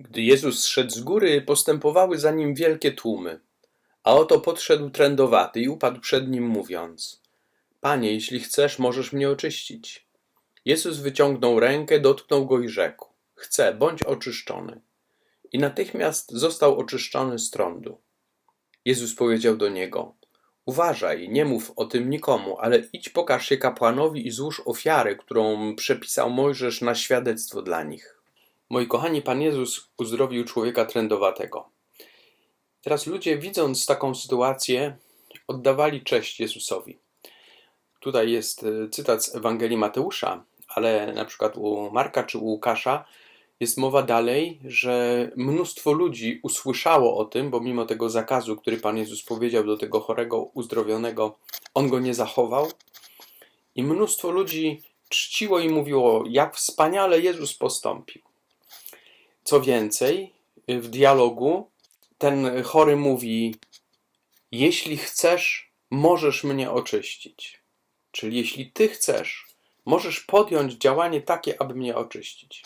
Gdy Jezus szedł z góry, postępowały za nim wielkie tłumy. A oto podszedł trędowaty i upadł przed nim, mówiąc: Panie, jeśli chcesz, możesz mnie oczyścić. Jezus wyciągnął rękę, dotknął go i rzekł: Chcę, bądź oczyszczony. I natychmiast został oczyszczony z trądu. Jezus powiedział do niego: Uważaj, nie mów o tym nikomu, ale idź pokaż się kapłanowi i złóż ofiarę, którą przepisał Mojżesz na świadectwo dla nich. Moi kochani, Pan Jezus uzdrowił człowieka trędowatego. Teraz ludzie, widząc taką sytuację, oddawali cześć Jezusowi. Tutaj jest e, cytat z Ewangelii Mateusza, ale na przykład u Marka czy u Łukasza jest mowa dalej, że mnóstwo ludzi usłyszało o tym, bo mimo tego zakazu, który Pan Jezus powiedział do tego chorego, uzdrowionego, on go nie zachował. I mnóstwo ludzi czciło i mówiło, jak wspaniale Jezus postąpił. Co więcej, w dialogu ten chory mówi: Jeśli chcesz, możesz mnie oczyścić. Czyli jeśli ty chcesz, możesz podjąć działanie takie, aby mnie oczyścić.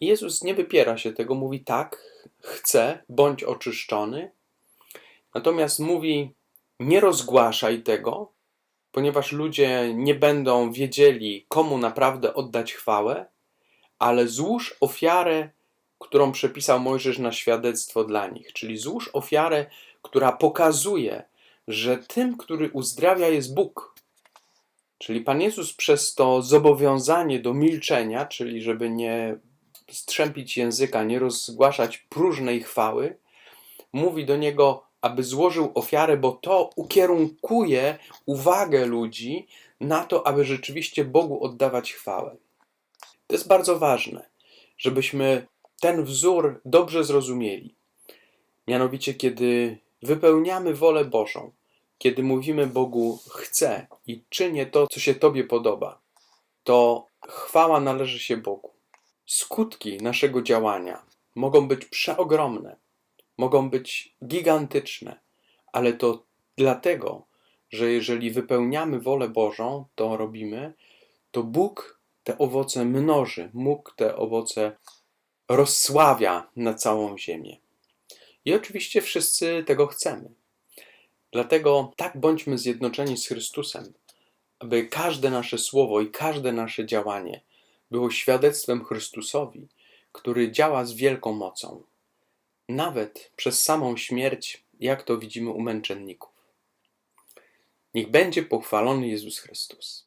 Jezus nie wypiera się tego, mówi tak, chcę, bądź oczyszczony. Natomiast mówi: Nie rozgłaszaj tego, ponieważ ludzie nie będą wiedzieli, komu naprawdę oddać chwałę, ale złóż ofiarę, którą przepisał Mojżesz na świadectwo dla nich. Czyli złóż ofiarę, która pokazuje, że tym, który uzdrawia, jest Bóg. Czyli Pan Jezus przez to zobowiązanie do milczenia, czyli żeby nie strzępić języka, nie rozgłaszać próżnej chwały, mówi do niego, aby złożył ofiarę, bo to ukierunkuje uwagę ludzi na to, aby rzeczywiście Bogu oddawać chwałę. To jest bardzo ważne, żebyśmy ten wzór dobrze zrozumieli. Mianowicie, kiedy wypełniamy wolę Bożą, kiedy mówimy Bogu chcę i czynię to, co się Tobie podoba, to chwała należy się Bogu. Skutki naszego działania mogą być przeogromne, mogą być gigantyczne, ale to dlatego, że jeżeli wypełniamy wolę Bożą, to robimy, to Bóg te owoce mnoży, Bóg te owoce rozsławia na całą ziemię. I oczywiście wszyscy tego chcemy. Dlatego tak bądźmy zjednoczeni z Chrystusem, aby każde nasze słowo i każde nasze działanie było świadectwem Chrystusowi, który działa z wielką mocą, nawet przez samą śmierć, jak to widzimy u męczenników. Niech będzie pochwalony Jezus Chrystus.